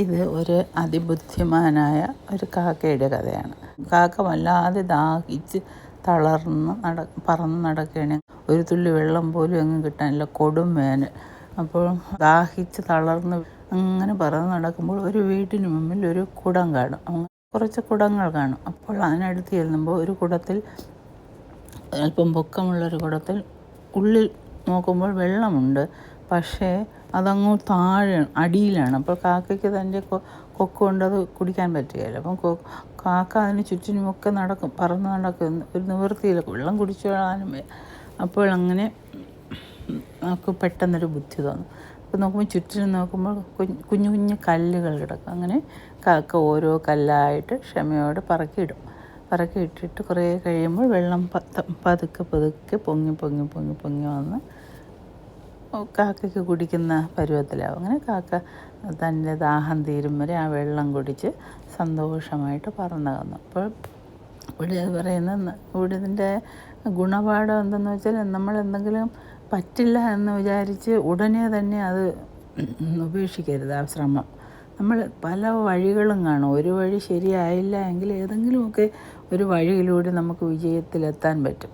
ഇത് ഒരു അതിബുദ്ധിമാനായ ഒരു കാക്കയുടെ കഥയാണ്. കാക്ക വല്ലാതെ ദാഹിച്ച് തളർന്ന് നട പറന്ന് നടക്കുകയാണ്. ഒരു തുള്ളി വെള്ളം പോലും അങ്ങ് കിട്ടാനില്ല. കൊടും വേനൽ. അപ്പോൾ ദാഹിച്ച് തളർന്ന് അങ്ങനെ പറന്ന് നടക്കുമ്പോൾ ഒരു വീട്ടിന് മുമ്പിൽ ഒരു കുടം കാണും. കുറച്ച് കുടങ്ങൾ കാണും. അപ്പോൾ അതിനടുത്ത് ചെല്ലുമ്പോൾ ഒരു കുടത്തിൽ അല്പം പൊക്കമുള്ളൊരു കുടത്തിൽ ഉള്ളിൽ നോക്കുമ്പോൾ വെള്ളമുണ്ട്. പക്ഷേ അതങ്ങ് താഴെ അടിയിലാണ്. അപ്പോൾ കാക്കയ്ക്ക് തന്റെ കൊക്ക് കൊണ്ട് അത് കുടിക്കാൻ പറ്റുകയില്ല. അപ്പം കാക്ക അതിന് ചുറ്റിനുമൊക്കെ നടക്കും പറന്ന് നടക്കും. ഒരു നിവൃത്തിയില്ല. വെള്ളം കുടിച്ചു കളാനും അപ്പോൾ അങ്ങനെ നമുക്ക് പെട്ടെന്നൊരു ബുദ്ധി തോന്നും. അപ്പോൾ നോക്കുമ്പോൾ ചുറ്റിനും നോക്കുമ്പോൾ കുഞ്ഞ് കുഞ്ഞു കല്ലുകൾ കിടക്കും. അങ്ങനെ കാക്ക ഓരോ കല്ലായിട്ട് ക്ഷമയോടെ പറക്കിയിടും. പറക്കി ഇട്ടിട്ട് കുറേ കഴിയുമ്പോൾ വെള്ളം പത- പതുക്കെ പതുക്കെ പൊങ്ങി പൊങ്ങി പൊങ്ങി പൊങ്ങി വന്ന് കാക്കയ്ക്ക് കുടിക്കുന്ന പരുവത്തിലാവും. അങ്ങനെ കാക്ക തന്റെ ദാഹം തീരും വരെ ആ വെള്ളം കുടിച്ച് സന്തോഷമായിട്ട് പറന്നകന്നു. അപ്പോൾ ഇവിടെ പറയുന്ന ഇവിടെ ഇതിന്റെ ഗുണപാഠം എന്തെന്ന് വെച്ചാൽ നമ്മൾ എന്തെങ്കിലും പറ്റില്ല എന്ന് വിചാരിച്ച് ഉടനെ തന്നെ അത് ഉപേക്ഷിക്കരുത് ആ ശ്രമം. നമ്മൾ പല വഴികളും കാണും. ഒരു വഴി ശരിയായില്ല എങ്കിൽ ഏതെങ്കിലുമൊക്കെ ഒരു വഴിയിലൂടെ നമുക്ക് വിജയത്തിലെത്താൻ പറ്റും.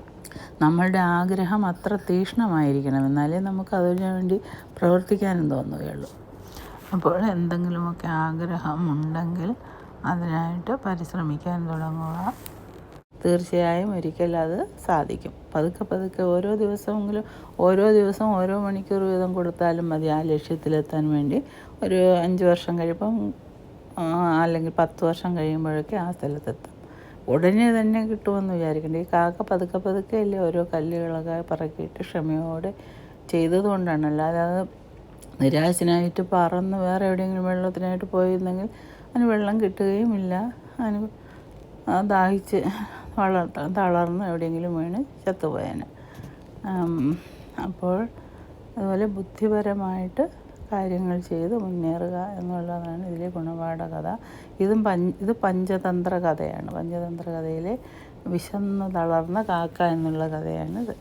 നമ്മളുടെ ആഗ്രഹം അത്ര തീക്ഷ്ണമായിരിക്കണം എന്നാലേ നമുക്ക് അതിനു വേണ്ടി പ്രവർത്തിക്കാനും തോന്നുകയുള്ളൂ. അപ്പോൾ എന്തെങ്കിലുമൊക്കെ ആഗ്രഹം ഉണ്ടെങ്കിൽ അതിനായിട്ട് പരിശ്രമിക്കാൻ തുടങ്ങുക. തീർച്ചയായും ഒരിക്കൽ അത് സാധിക്കും. പതുക്കെ പതുക്കെ ഓരോ ദിവസമെങ്കിലും ഓരോ ദിവസവും ഓരോ മണിക്കൂർ വീതം കൊടുത്താലും മതി. ആ ലക്ഷ്യത്തിലെത്താൻ വേണ്ടി ഒരു അഞ്ച് വർഷം കഴിയുമ്പം അല്ലെങ്കിൽ പത്ത് വർഷം കഴിയുമ്പോഴൊക്കെ ആ സ്ഥലത്തെത്തും. ഉടനെ തന്നെ കിട്ടുമെന്ന് വിചാരിക്കേണ്ട. ഈ കാക്ക പതുക്കെ പതുക്കെ അല്ലേ ഓരോ കല്ലുകളൊക്കെ പറക്കിയിട്ട് ക്ഷമയോടെ ചെയ്തതുകൊണ്ടാണ്. അല്ലാതെ അത് നിരാശനായിട്ട് പറന്ന് വേറെ എവിടെയെങ്കിലും വെള്ളത്തിനായിട്ട് പോയിരുന്നെങ്കിൽ അതിന് വെള്ളം കിട്ടുകയും ഇല്ല അതിന് ദാഹിച്ച് വളർ തളർന്ന് എവിടെയെങ്കിലും വീണ് ചത്തുപോയേനെ. അപ്പോൾ അതുപോലെ ബുദ്ധിപരമായിട്ട് കാര്യങ്ങൾ ചെയ്ത് മുന്നേറുക എന്നുള്ളതാണ് ഇതിലെ ഗുണപാഠ കഥ. ഇതും പഞ്ച് ഇത് പഞ്ചതന്ത്ര കഥയാണ് പഞ്ചതന്ത്ര കഥയിലെ വിശന്ന് തളർന്ന കാക്ക എന്നുള്ള കഥയാണിത്.